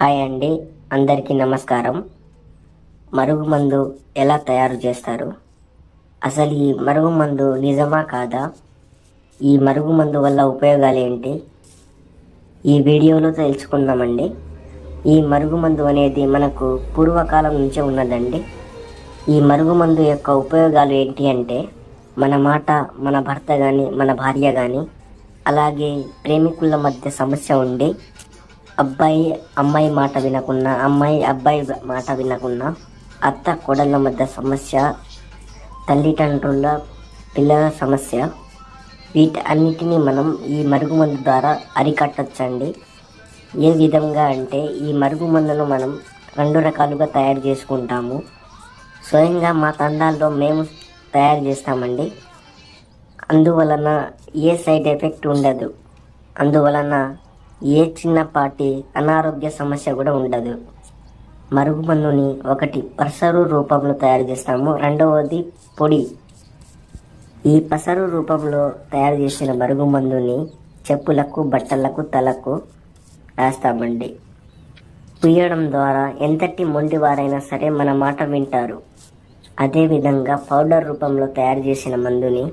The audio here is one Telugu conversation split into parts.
హాయ్ అండి అందరికీ నమస్కారం. మరుగుమందు ఎలా తయారు చేస్తారు? అసలు ఈ మరుగుమందు నిజమా కాదా? ఈ మరుగుమందు వల్ల ఉపయోగాలు ఏంటి? ఈ వీడియోలో తెలుసుకుందామండి. ఈ మరుగుమందు అనేది మనకు పూర్వకాలం నుంచే ఉన్నదండి. ఈ మరుగుమందు యొక్క ఉపయోగాలు ఏంటి అంటే మన మాట మన భర్త కానీ మన భార్య కానీ అలాగే ప్రేమికుల మధ్య సమస్య ఉండి అబ్బాయి అమ్మాయి మాట వినకుండా అమ్మాయి అబ్బాయి మాట వినకుండా అత్త కోడళ్ళ మధ్య సమస్య తల్లిదండ్రుల పిల్లల సమస్య వీటి అన్నిటినీ మనం ఈ మరుగుమందు ద్వారా అరికట్టచ్చండి. ఏ విధంగా అంటే ఈ మరుగుమందును మనం రెండు రకాలుగా తయారు చేసుకుంటాము. స్వయంగా మా తండాల్లో మేము తయారు చేస్తామండి. అందువలన ఏ సైడ్ ఎఫెక్ట్ ఉండదు. అందువలన ఏ చిన్నపాటి అనారోగ్య సమస్య కూడా ఉండదు. మరుగుమందుని ఒకటి పసరు రూపంలో తయారు చేస్తాము. రెండవది పొడి. ఈ పసరు రూపంలో తయారు చేసిన మరుగుమందుని చెప్పులకు బట్టలకు తలకు రాస్తామండి. పుయ్యడం ద్వారా ఎంతటి మొండివారైనా సరే మన మాట వింటారు. అదేవిధంగా పౌడర్ రూపంలో తయారు చేసిన మందుని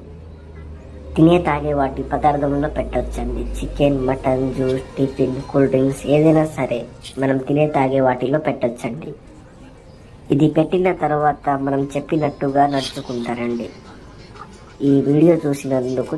తినే తాగే వాటి పదార్థంలో పెట్టవచ్చండి chicken mutton juice tiffin cool drinks ఏదైనా సరే మనం తినే తాగే వాటిలో పెట్టవచ్చండి ఇది పెట్టిన తర్వాత మనం చెప్పినట్టుగా నడుచుకుంటారండి. ఈ వీడియో చూసినందుకు